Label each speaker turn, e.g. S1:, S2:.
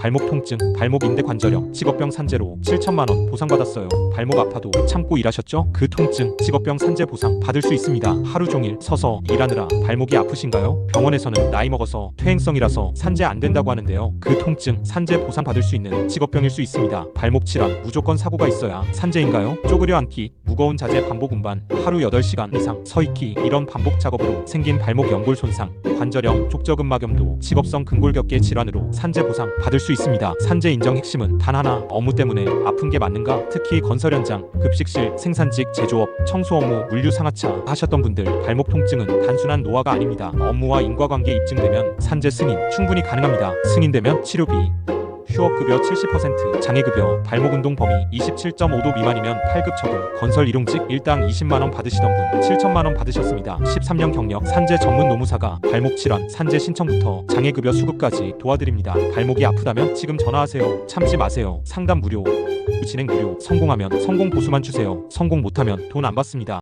S1: 발목 통증, 발목 인대 관절염, 직업병 산재로 7천만 원 보상받았어요. 발목 아파도 참고 일하셨죠? 그 통증, 직업병 산재 보상 받을 수 있습니다. 하루 종일 서서 일하느라 발목이 아프신가요? 병원에서는 나이 먹어서 퇴행성이라서 산재 안 된다고 하는데요. 그 통증, 산재 보상 받을 수 있는 직업병일 수 있습니다. 발목 질환 무조건 사고가 있어야 산재인가요? 쪼그려 앉기, 무거운 자재 반복 운반, 하루 8시간 이상 서 있기 이런 반복 작업으로 생긴 발목 연골 손상, 관절염, 족저근막염도 직업성 근골격계 질환으로 산재 보상 받을 수 있습니다. 산재 인정 핵심은 단 하나 업무 때문에 아픈 게 맞는가? 특히 건설 현장, 급식실, 생산직, 제조업, 청소 업무, 물류 상하차 하셨던 분들 발목 통증은 단순한 노화가 아닙니다. 업무와 인과관계 입증되면 산재 승인 충분히 가능합니다. 승인되면 치료비 휴업급여 70%, 장애급여, 발목 운동 범위 27.5도 미만이면 8급 처분, 건설 일용직 일당 20만 원 받으시던 분 7천만 원 받으셨습니다. 13년 경력 산재 전문 노무사가 발목 질환, 산재 신청부터 장애급여 수급까지 도와드립니다. 발목이 아프다면 지금 전화하세요. 참지 마세요. 상담 무료, 진행 무료. 성공하면 성공 보수만 주세요. 성공 못하면 돈 안 받습니다.